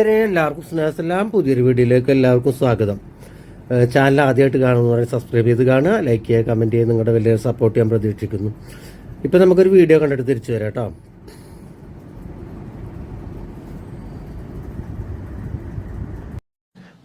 എല്ലാവർക്കും സ്നേഹസെല്ലാം പുതിയൊരു വീഡിയോയിലേക്ക് എല്ലാവർക്കും സ്വാഗതം. ചാനൽ ആദ്യമായിട്ട് കാണുന്നവരെ സബ്സ്ക്രൈബ് ചെയ്ത് കാണുക ലൈക്ക് ചെയ്യുക കമന്റ് ചെയ്യുക നിങ്ങളുടെ വലിയൊരു സപ്പോർട്ട് ഞാൻ പ്രതീക്ഷിക്കുന്നു. ഇപ്പം നമുക്കൊരു വീഡിയോ കണ്ടിട്ട് തിരിച്ചു വരാം കേട്ടോ.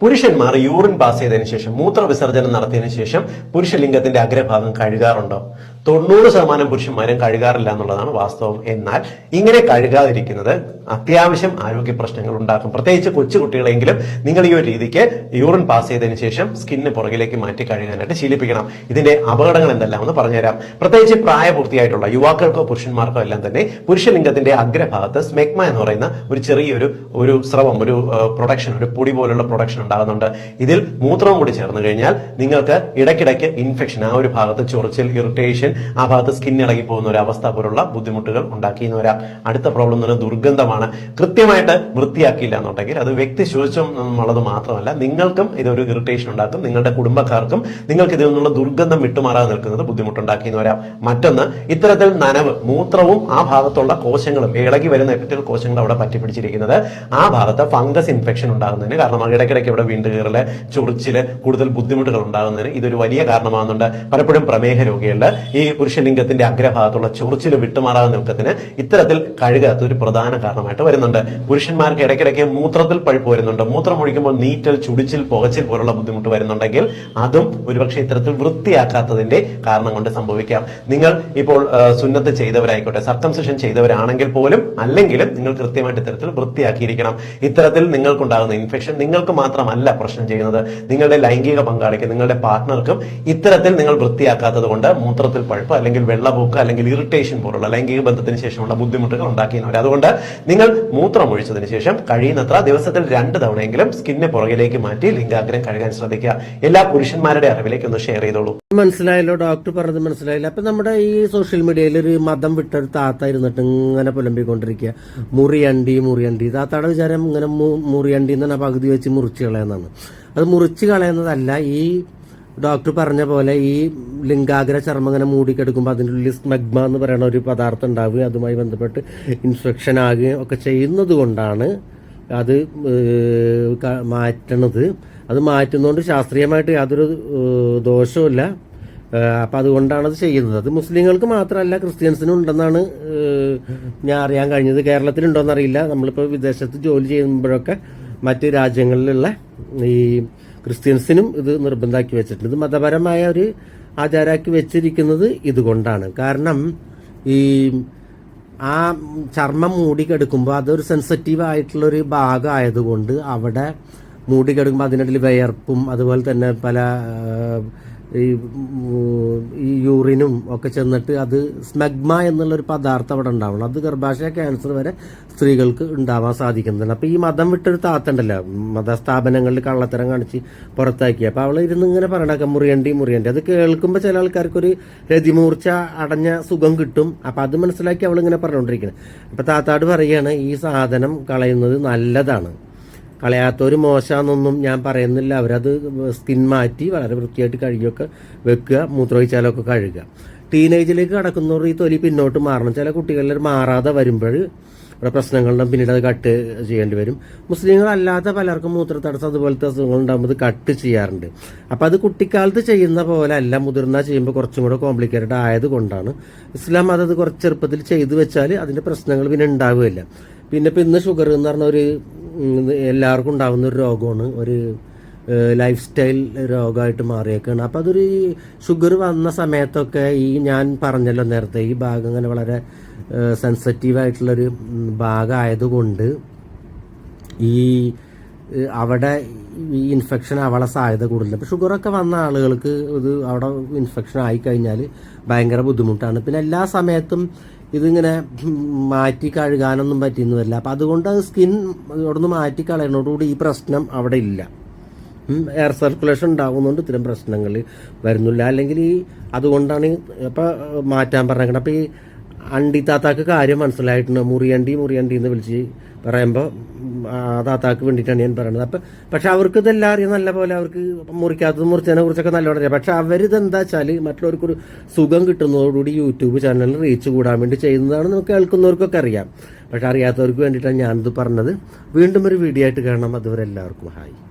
പുരുഷന്മാർ യൂറിൻ പാസ് ചെയ്തതിനു ശേഷം മൂത്ര വിസർജനം നടത്തിയതിനു ശേഷം പുരുഷലിംഗത്തിന്റെ അഗ്രഭാഗം കഴുകാറുണ്ടോ? തൊണ്ണൂറ് ശതമാനം പുരുഷന്മാരും കഴുകാറില്ല എന്നുള്ളതാണ് വാസ്തവം. എന്നാൽ ഇങ്ങനെ കഴുകാതിരിക്കുന്നത് അത്യാവശ്യം ആരോഗ്യ പ്രശ്നങ്ങൾ ഉണ്ടാക്കും. പ്രത്യേകിച്ച് കൊച്ചു കൊച്ചുകുട്ടികളെങ്കിലും നിങ്ങൾ ഈ ഒരു രീതിക്ക് യൂറിൻ പാസ് ചെയ്തതിന് ശേഷം സ്കിന്നിന് പുറകിലേക്ക് മാറ്റി കഴുകാനായിട്ട് ശീലിപ്പിക്കണം. ഇതിന്റെ അപകടങ്ങൾ എന്തെല്ലാമെന്ന് പറഞ്ഞുതരാം. പ്രത്യേകിച്ച് പ്രായപൂർത്തിയായിട്ടുള്ള യുവാക്കൾക്കോ പുരുഷന്മാർക്കോ എല്ലാം തന്നെ പുരുഷലിംഗത്തിന്റെ അഗ്രഭാഗത്ത് സ്മെഗ്മ എന്ന് പറയുന്ന ഒരു ചെറിയൊരു ഒരു സ്രവം ഒരു പ്രൊഡക്ഷൻ ഒരു പൊടി പോലുള്ള പ്രൊഡക്ഷൻ ഉണ്ടാകുന്നുണ്ട്. ഇതിൽ മൂത്രവും കൂടി ചേർന്ന് കഴിഞ്ഞാൽ നിങ്ങൾക്ക് ഇടയ്ക്കിടയ്ക്ക് ഇൻഫെക്ഷൻ ആ ഒരു ഭാഗത്ത് ചൊറിച്ചിൽ ഇറിറ്റേഷൻ ആ ഭാഗത്ത് സ്കിൻ ഇളകി പോകുന്ന ഒരു അവസ്ഥ പോലുള്ള ബുദ്ധിമുട്ടുകൾ ഉണ്ടാക്കി എന്ന് വരാം അടുത്ത പ്രോബ്ലം എന്ന് പറയുന്നത് ദുർഗന്ധമാണ്. കൃത്യമായിട്ട് വൃത്തിയാക്കിയില്ല എന്നുണ്ടെങ്കിൽ അത് വ്യക്തി ശുചിത്വം എന്നുള്ളത് മാത്രമല്ല നിങ്ങൾക്കും ഇതൊരു ഇറിറ്റേഷൻ ഉണ്ടാക്കും. നിങ്ങളുടെ കുടുംബക്കാർക്കും നിങ്ങൾക്ക് ഇതിൽ നിന്നുള്ള ദുർഗന്ധം വിട്ടുമാറാതെ നിൽക്കുന്നത് ബുദ്ധിമുട്ടുണ്ടാക്കി എന്ന് വരാം മറ്റൊന്ന് ഇത്തരത്തിൽ നനവ് മൂത്രവും ആ ഭാഗത്തുള്ള കോശങ്ങളും ഇളകി വരുന്ന എപ്പിറ്റൽ കോശങ്ങൾ അവിടെ പറ്റി പിടിച്ചിരിക്കുന്നത് ആ ഭാഗത്ത് ഫംഗസ് ഇൻഫെക്ഷൻ ഉണ്ടാകുന്നതിന് കാരണം ഇടയ്ക്കിടയ്ക്ക് ഇവിടെ വീണ്ടും കയറിൽ ചൊറിച്ചിൽ കൂടുതൽ ബുദ്ധിമുട്ടുകൾ ഉണ്ടാകുന്നതിന് ഇതൊരു വലിയ കാരണമാകുന്നുണ്ട്. പലപ്പോഴും പ്രമേഹ രോഗികളിൽ ഈ പുരുഷലിംഗത്തിന്റെ അഗ്രഭാഗത്തുള്ള ചൊറിച്ചിൽ വിട്ടുമാറാതെ നിൽക്കത്തിന് ഇത്തരത്തിൽ കഴുകാത്ത ഒരു പ്രധാന കാരണമായിട്ട് വരുന്നുണ്ട്. പുരുഷന്മാർക്ക് ഇടയ്ക്കിടയ്ക്ക് മൂത്രത്തിൽ പഴുപ്പ് വരുന്നുണ്ട്. മൂത്രം ഒഴിക്കുമ്പോൾ നീറ്റൽ ചുടിച്ചിൽ പുകച്ചിൽ പോലുള്ള ബുദ്ധിമുട്ട് വരുന്നുണ്ടെങ്കിൽ അതും ഒരുപക്ഷെ ഇത്തരത്തിൽ വൃത്തിയാക്കാത്തതിന്റെ കാരണം കൊണ്ട് സംഭവിക്കാം. നിങ്ങൾ ഇപ്പോൾ സുന്നത്ത് ചെയ്തവരായിക്കോട്ടെ സർക്കംസെഷൻ ചെയ്തവരാണെങ്കിൽ പോലും അല്ലെങ്കിലും നിങ്ങൾ കൃത്യമായിട്ട് ഇത്തരത്തിൽ വൃത്തിയാക്കിയിരിക്കണം. ഇത്തരത്തിൽ നിങ്ങൾക്കുണ്ടാകുന്ന ഇൻഫെക്ഷൻ നിങ്ങൾക്ക് മാത്രമല്ല പ്രശ്നം ചെയ്യുന്നത്. നിങ്ങളുടെ ലൈംഗിക പങ്കാളിക്ക് നിങ്ങളുടെ പാർട്ട്ണർക്കും ഇത്തരത്തിൽ നിങ്ങൾ വൃത്തിയാക്കാത്തത് കൊണ്ട് മൂത്രത്തിൽ പഴുപ്പ് അല്ലെങ്കിൽ വെള്ളപൂക്ക് അല്ലെങ്കിൽ ഇറിറ്റേഷൻ പോലുള്ള ലൈംഗിക ബന്ധത്തിന് ശേഷമുള്ള ബുദ്ധിമുട്ടുകൾ ഉണ്ടാക്കിയവർ. അതുകൊണ്ട് നിങ്ങൾ മൂത്രം ഒഴിച്ചതിന് ശേഷം കഴിയുന്നത്ര ദിവസത്തിൽ രണ്ട് തവണയെങ്കിലും സ്കിന്നെ പുറകിലേക്ക് മാറ്റി ലിംഗാഗ്രം കഴുകാൻ ശ്രദ്ധിക്കുക. എല്ലാ പുരുഷന്മാരുടെ അറിവിലേക്ക് ഒന്ന് ഷെയർ ചെയ്തോളൂ. മനസ്സിലായല്ലോ ഡോക്ടർ പറഞ്ഞത് മനസ്സിലായില്ല. അപ്പൊ നമ്മുടെ ഈ സോഷ്യൽ മീഡിയയിൽ ഒരു മതം വിട്ടൊരു താത്ത ഇരുന്നിട്ട് ഇങ്ങനെ പുലമ്പിക്കൊണ്ടിരിക്കുക. മുറിയണ്ടി മുറിയണ്ടി. താത്തയുടെ വിചാരം ഇങ്ങനെ മുറിയണ്ടി എന്ന് പറഞ്ഞാൽ പകുതി വെച്ച് മുറിച്ച് കളയുന്നതാണ് അത് മുറിച്ച് കളയുന്നതല്ല ഈ ഡോക്ടർ പറഞ്ഞ പോലെ ഈ ലിംഗാഗ്ര ചർമ്മം ഇങ്ങനെ മൂടിക്കെടുക്കുമ്പോൾ അതിന്റെ ഉള്ളിൽ സ്മഗ്മ എന്ന് പറയുന്ന ഒരു പദാർത്ഥം ഉണ്ടാവുകയും അതുമായി ബന്ധപ്പെട്ട് ഇൻഫെക്ഷൻ ആകുകയും ഒക്കെ ചെയ്യുന്നത് കൊണ്ടാണ് അത് മാറ്റണത്. അത് മാറ്റുന്നതുകൊണ്ട് ശാസ്ത്രീയമായിട്ട് യാതൊരു ദോഷവുമില്ല. അപ്പം അതുകൊണ്ടാണ് അത് ചെയ്യുന്നത്. അത് മുസ്ലിങ്ങൾക്ക് മാത്രമല്ല ക്രിസ്ത്യൻസിനും ഉണ്ടെന്നാണ് ഞാൻ അറിയാൻ കഴിഞ്ഞത്. കേരളത്തിലുണ്ടോയെന്നറിയില്ല നമ്മളിപ്പോൾ വിദേശത്ത് ജോലി ചെയ്യുമ്പോഴൊക്കെ മറ്റ് രാജ്യങ്ങളിലുള്ള ഈ ക്രിസ്ത്യൻസിനും ഇത് നിർബന്ധമാക്കി വെച്ചിട്ടുണ്ട്. ഇത് മതപരമായ ഒരു ആചാരമാക്കി വെച്ചിരിക്കുന്നത് ഇതുകൊണ്ടാണ്. കാരണം ഈ ആ ചർമ്മം മൂടിക്കെടുക്കുമ്പോൾ അതൊരു സെൻസിറ്റീവ് ആയിട്ടുള്ളൊരു ഭാഗമായതുകൊണ്ട് അവിടെ മൂടിക്കെടുക്കുമ്പോൾ അതിനിടയിൽ വിയർപ്പും അതുപോലെ തന്നെ പല ഈ യൂറിനും ഒക്കെ ചെന്നിട്ട് അത് സ്മഗ്മ എന്നുള്ളൊരു പദാർത്ഥം അവിടെ ഉണ്ടാവണം. അത് ഗർഭാശയ ക്യാൻസർ വരെ സ്ത്രീകൾക്ക് ഉണ്ടാവാൻ സാധിക്കുന്നതാണ്. അപ്പോൾ ഈ മതം വിട്ടൊരു താത്തണ്ടല്ലോ. മതസ്ഥാപനങ്ങളിൽ കള്ളത്തരം കാണിച്ച് പുറത്താക്കി. അപ്പോൾ അവൾ ഇരുന്ന് ഇങ്ങനെ പറയണൊക്കെ മുറിയണ്ടി മുറിയണ്ടി. അത് കേൾക്കുമ്പോൾ ചില ആൾക്കാർക്കൊരു രതിമൂർച്ച അടഞ്ഞ സുഖം കിട്ടും. അപ്പോൾ അത് മനസ്സിലാക്കി അവൾ ഇങ്ങനെ പറഞ്ഞുകൊണ്ടിരിക്കുന്നത് അപ്പോൾ താത്താട് പറയുകയാണ് ഈ സാധനം കളയുന്നത് നല്ലതാണ്. കളയാത്തൊരു മോശമെന്നൊന്നും ഞാൻ പറയുന്നില്ല. അവരത് സ്കിൻ മാറ്റി വളരെ വൃത്തിയായിട്ട് കഴുകിയൊക്കെ വെക്കുക മൂത്രമൊഴിച്ചാലൊക്കെ കഴുകുക. ടീനേജിലേക്ക് കടക്കുന്നവർ ഈ തൊലി പിന്നോട്ട് മാറണം. ചില കുട്ടികളിൽ മാറാതെ വരുമ്പോൾ ഇവിടെ പ്രശ്നങ്ങളുണ്ടാകും പിന്നീട് അത് കട്ട് ചെയ്യേണ്ടി വരും. മുസ്ലിങ്ങളല്ലാത്ത പലർക്കും മൂത്രത്തടസ്സം അതുപോലത്തെ അസുഖങ്ങൾ ഉണ്ടാകുമ്പോൾ കട്ട് ചെയ്യാറുണ്ട്. അപ്പം അത് കുട്ടിക്കാലത്ത് ചെയ്യുന്ന പോലെ അല്ല. മുതിർന്ന ചെയ്യുമ്പോൾ കുറച്ചും കൂടെ കോംപ്ലിക്കേറ്റഡ് ആയതുകൊണ്ടാണ് ഇസ്ലാം അതത് കുറച്ച് ചെറുപ്പത്തിൽ ചെയ്തു വെച്ചാൽ അതിന്റെ പ്രശ്നങ്ങൾ പിന്നെ ഉണ്ടാവുകയില്ല. പിന്നെ ഇപ്പം ഇന്ന് ഷുഗർ എന്ന് പറഞ്ഞ ഒരു എല്ലാവർക്കും ഉണ്ടാകുന്ന ഒരു രോഗമാണ്. ഒരു ലൈഫ് സ്റ്റൈൽ രോഗമായിട്ട് മാറിയേക്കാണ്. അപ്പോൾ അതൊരു ഷുഗർ വന്ന സമയത്തൊക്കെ ഈ ഞാൻ പറഞ്ഞല്ലോ നേരത്തെ ഈ ഭാഗം ഇങ്ങനെ വളരെ സെൻസിറ്റീവായിട്ടുള്ളൊരു ഭാഗമായതുകൊണ്ട് ഈ അവിടെ ഈ ഇൻഫെക്ഷൻ അവളെ സാധ്യത കൂടുതൽ. അപ്പോൾ ഷുഗറൊക്കെ വന്ന ആളുകൾക്ക് ഇത് അവിടെ ഇൻഫെക്ഷൻ ആയിക്കഴിഞ്ഞാൽ ഭയങ്കര ബുദ്ധിമുട്ടാണ്. പിന്നെ എല്ലാ സമയത്തും ഇതിങ്ങനെ മാറ്റി കഴുകാനൊന്നും പറ്റിയെന്ന് അപ്പം അതുകൊണ്ട് അത് സ്കിൻ ഇവിടുന്ന് മാറ്റി കളയുന്നതോടുകൂടി ഈ പ്രശ്നം അവിടെ ഇല്ല. എയർ സർക്കുലേഷൻ ഉണ്ടാകുന്നതുകൊണ്ട് ഇത്തരം പ്രശ്നങ്ങൾ വരുന്നില്ല. അല്ലെങ്കിൽ ഈ അതുകൊണ്ടാണ് അപ്പോൾ മാറ്റാൻ പറഞ്ഞേക്കണം. അപ്പോൾ ഈ അണ്ടി താത്താക്ക് കാര്യം മനസ്സിലായിട്ടുണ്ട്. മുറിയണ്ടി മുറിയണ്ടി എന്ന് വിളിച്ച് പറയുമ്പോൾ താത്താക്ക് വേണ്ടിയിട്ടാണ് ഞാൻ പറയുന്നത് അപ്പം പക്ഷെ അവർക്ക് ഇതെല്ലാം അറിയാം. നല്ല പോലെ അവർക്ക് മുറിക്കാത്തത് മുറിച്ചതിനെ കുറിച്ചൊക്കെ നല്ലോണം അറിയാം. പക്ഷെ അവരിതെന്താ വെച്ചാൽ മറ്റുള്ളവർക്കൊരു സുഖം കിട്ടുന്നതോടുകൂടി യൂട്യൂബ് ചാനലിൽ റീച്ച് കൂടാൻ വേണ്ടി ചെയ്യുന്നതാണ് നമുക്ക് കേൾക്കുന്നവർക്കൊക്കെ അറിയാം. പക്ഷെ അറിയാത്തവർക്ക് വേണ്ടിയിട്ടാണ് ഞാനിത് പറഞ്ഞത്. വീണ്ടും ഒരു വീഡിയോ ആയിട്ട് കാണാം. അതുവരെ എല്ലാവർക്കും ഹായ്.